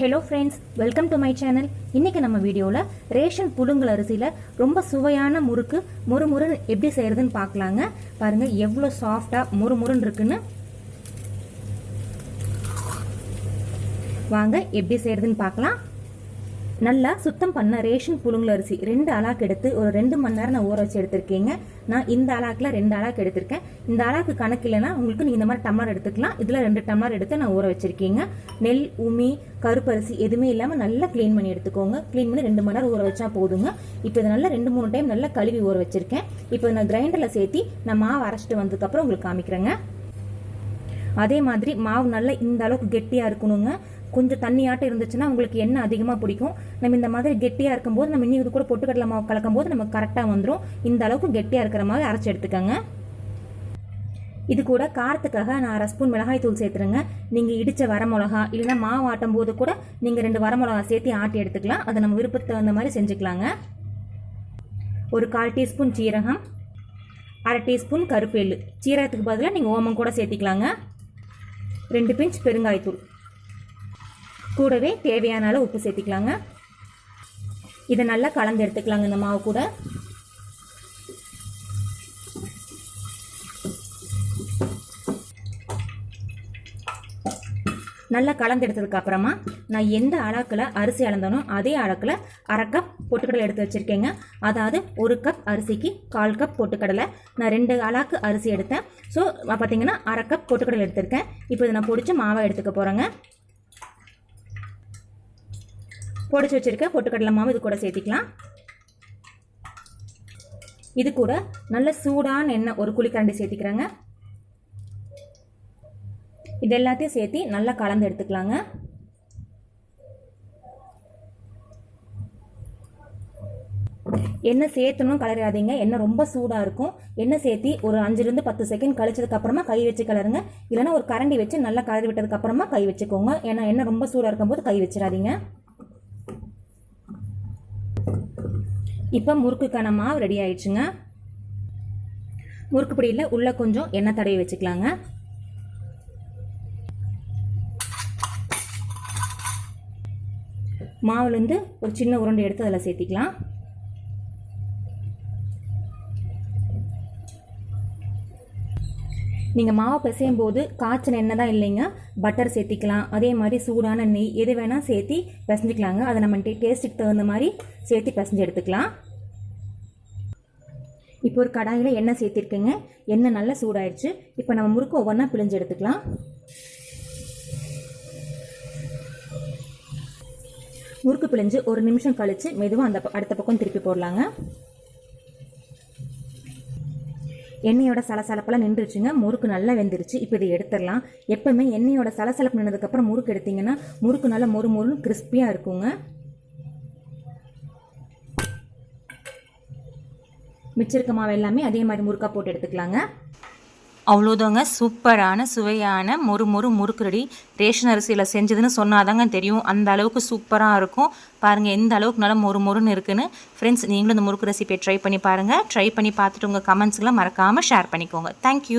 Hello friends welcome to my channel இன்றைக்கி நம்ம வீடியோவில் ரேஷன் புழுங்கல் அரிசியில் ரொம்ப சுவையான முறுக்கு முறுமுறுன்னு எப்படி செய்கிறதுன்னு பார்க்கலாங்க. பாருங்கள் எவ்வளோ சாஃப்டாக முறுமுறுன்னு இருக்குன்னு. வாங்க எப்படி செய்கிறதுன்னு பார்க்கலாம். நல்லா சுத்தம் பண்ண ரேஷன் புழுங்கல் அரிசி ரெண்டு அலாக்கு எடுத்து ஒரு ரெண்டு மணி நேரம் நான் ஊற வச்சு எடுத்திருக்கீங்க. நான் இந்த அலாக்கில் ரெண்டு அலாக்கு எடுத்திருக்கேன். இந்த அலாக்கு கணக்கு இல்லைன்னா உங்களுக்கு நீங்கள் இந்த மாதிரி டம்ளர் எடுத்துக்கலாம். இதில் ரெண்டு டம்ளர் எடுத்து நான் ஊற வச்சிருக்கீங்க. நெல் உமி கருப்பரிசி எதுவுமே இல்லாமல் நல்லா க்ளீன் பண்ணி எடுத்துக்கோங்க. க்ளீன் பண்ணி ரெண்டு மணி நேரம் ஊற வச்சா போதுங்க. இப்போ இதை நல்லா ரெண்டு மூணு டைம் நல்லா கழுவி ஊற வச்சிருக்கேன். இப்போ நான் கிரைண்டரில் சேர்த்து நான் மாவு அரைச்சிட்டு வந்ததுக்கப்புறம் உங்களுக்கு காமிக்கிறேங்க. அதே மாதிரி மாவு நல்லா இந்த அளவுக்கு கெட்டியாக இருக்கணுங்க. கொஞ்சம் தண்ணியாட்டம் இருந்துச்சுன்னா உங்களுக்கு எண்ணெய் அதிகமாக பிடிக்கும். நம்ம இந்த மாதிரி கெட்டியாக இருக்கும்போது நம்ம இன்னும் இது கூட பொட்டுக்கடலை மாவு கலக்கும் போது நமக்கு கரெக்டாக வந்துடும் இந்த அளவுக்கு கெட்டியாக இருக்கிற மாதிரி அரைச்சி எடுத்துக்கோங்க. இது கூட காரத்துக்காக நான் அரை ஸ்பூன் மிளகாய் தூள் சேர்த்துருங்க. நீங்கள் இடித்த வரமிளகா இல்லைன்னா மாவு ஆட்டும் போது கூட நீங்கள் ரெண்டு வரமிளகா சேர்த்து ஆட்டி எடுத்துக்கலாம். அதை நம்ம விருப்பத்துக்கு தகுந்த மாதிரி செஞ்சுக்கலாங்க. ஒரு கால் டீஸ்பூன் சீரகம் அரை டீஸ்பூன் கருப்பேல் சீரகத்துக்கு பதிலாக நீங்கள் ஓமம் கூட சேர்த்திக்கலாங்க. ரெண்டு பிஞ்ச் பெருங்காயத்தூள். கூடவே தேவையான அளவு உப்பு சேர்த்திக்கலாங்க. இதை நல்லா கலந்து எடுத்துக்கலாங்க இந்த மாவு கூட. நல்லா கலந்து எடுத்ததுக்கப்புறமா நான் எந்த அளக்கில் அரிசி அளந்தனோ அதே அளக்கில் அரை கப் பொட்டுக்கடலை எடுத்து வச்சுருக்கேங்க. அதாவது ஒரு கப் அரிசிக்கு கால் கப் பொட்டுக்கடலை. நான் ரெண்டு அளாக்கு அரிசி எடுத்தேன். ஸோ பார்த்தீங்கன்னா அரை கப் பொட்டுக்கடலை எடுத்திருக்கேன். இப்போ இதை நான் பொடிச்சு மாவை எடுத்துக்க போகிறேங்க பொடிச்சு வச்சுருக்க பொட்டுக்கடலை மாவு இது கூட சேர்த்திக்கலாம். இது கூட நல்ல சூடான எண்ணெய் ஒரு குழிக்கரண்டி சேர்த்திக்கிறேங்க. இது எல்லாத்தையும் சேர்த்து நல்லா கலந்து எடுத்துக்கலாங்க. எண்ணெய் சேர்த்தணும் கலராதீங்க. எண்ணெய் ரொம்ப சூடாக இருக்கும். எண்ணெய் சேர்த்தி ஒரு அஞ்சுலேருந்து பத்து செகண்ட் கழிச்சதுக்கு அப்புறமா கை வச்சு கலருங்க. இல்லைன்னா ஒரு கரண்டி வச்சு நல்லா கலரி விட்டதுக்கு அப்புறமா கை வச்சுக்கோங்க. ஏன்னா எண்ணெய் ரொம்ப சூடாக இருக்கும்போது கை வச்சிடாதீங்க. இப்போ முறுக்குக்கான மாவு ரெடி ஆயிடுச்சுங்க. முறுக்கு பிடியில் உள்ளே கொஞ்சம் எண்ணெய் தடவி வச்சுக்கலாங்க. மாவுலேருந்து ஒரு சின்ன உருண்டை எடுத்து அதில் சேர்த்திக்கலாம். நீங்கள் மாவை பிசையும் போது காய்ச்சல் என்ன தான் இல்லைங்க. பட்டர் சேர்த்திக்கலாம். அதே மாதிரி சூடான நெய் எது வேணால் சேர்த்தி பிசைஞ்சிக்கலாங்க. அதை நம்ம டேஸ்ட்டுக்கு தகுந்த மாதிரி சேர்த்து பிசைஞ்சு எடுத்துக்கலாம். இப்போ ஒரு கடாயில் எண்ணெய் சேர்த்திருக்கேங்க. எண்ணெய் நல்லா சூடாயிடுச்சு இப்போ நம்ம முறுக்கு ஒவ்வொன்றா பிழிஞ்சு எடுத்துக்கலாம். முறுக்கு பிழிஞ்சு ஒரு நிமிஷம் கழித்து மெதுவாக அந்த அடுத்த பக்கம் திருப்பி போடலாங்க. எண்ணெயோட சலசலப்பெல்லாம் நின்றுச்சுங்க. முறுக்கு நல்லா வெந்துருச்சு. இப்போ இதை எடுத்துடலாம். எப்பவுமே எண்ணெயோட சலசலப்பு நின்றதுக்கப்புறம் முறுக்கு எடுத்தீங்கன்னா முறுக்கு நல்லா மொறு மொறுன்னு கிறிஸ்பியாக இருக்குங்க. மிச்சிருக்க மாவு எல்லாமே அதே மாதிரி முறுக்காக போட்டு எடுத்துக்கலாங்க. அவ்வளோதாங்க. சூப்பரான சுவையான மொறு மொறு முறுக்கு ரெடி ரேஷன் அரிசியில் செஞ்சதுன்னு சொன்னாதாங்க தெரியும். அந்த அளவுக்கு சூப்பராக இருக்கும். பாருங்கள் எந்த அளவுக்கு நல்லா மொறு மொறுன்னு இருக்குன்னு. ஃப்ரெண்ட்ஸ் நீங்களும் இந்த முறுக்கு ரெசிபியை ட்ரை பண்ணி பாருங்கள் ட்ரை பண்ணி பார்த்துட்டு உங்கள் கமெண்ட்ஸ்லாம் மறக்காமல் ஷேர் பண்ணிக்கோங்க. தேங்க்யூ